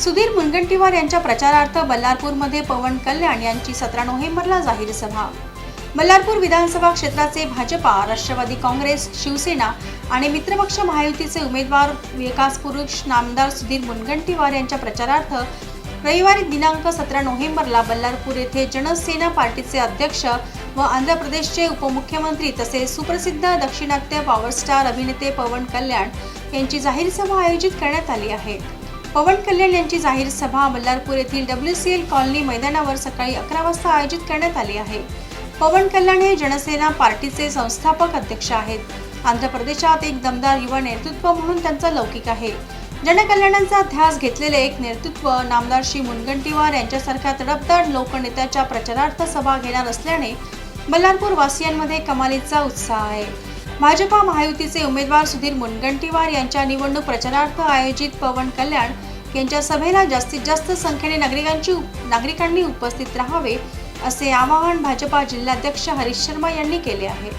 सुधीर मुनगंटीवार यांच्या प्रचारार्थ बल्लारपूरमध्ये पवन कल्याण यांची सतरा नोव्हेंबरला जाहीर सभा. बल्लारपूर विधानसभा क्षेत्राचे भाजपा राष्ट्रवादी काँग्रेस शिवसेना आणि मित्रपक्ष महायुतीचे उमेदवार विकास पुरुष नामदार सुधीर मुनगंटीवार यांच्या प्रचारार्थ रविवारी दिनांक सतरा नोव्हेंबरला बल्लारपूर येथे जनसेना पार्टीचे अध्यक्ष व आंध्र प्रदेशचे उपमुख्यमंत्री तसेच सुप्रसिद्ध दक्षिणात्य पॉवरस्टार अभिनेते पवन कल्याण यांची जाहीर सभा आयोजित करण्यात आली आहे. पवन कल्याण यांची जाहीर सभा बल्लारपूर येथील डब्ल्यू सी एल कॉलनी मैदानावर सकाळी अकरा वाजता आयोजित करण्यात आली आहे. पवन कल्याण हे जनसेना पार्टीचे संस्थापक अध्यक्ष आहेत. आंध्र प्रदेशात एक दमदार युवा नेतृत्व म्हणून त्यांचा लौकिक आहे. जनकल्याणांचा ध्यास घेतलेले एक नेतृत्व नामदार श्री मुनगंटीवार यांच्यासारख्या तडपदार लोकनेत्याच्या प्रचारार्थ सभा घेणार असल्याने बल्लारपूर वासियांमध्ये कमालीचा उत्साह आहे. भाजपा महायुतीचे उमेदवार सुधीर मुनगंटीवार यांच्या निवडणूक प्रचारार्थ आयोजित पवन कल्याण यांच्या सभेला जास्तीत जास्त संख्येने नागरिकांची नागरिकांनी उपस्थित राहावे असे आवाहन भाजपा जिल्हाध्यक्ष हरीश शर्मा यांनी केले आहे.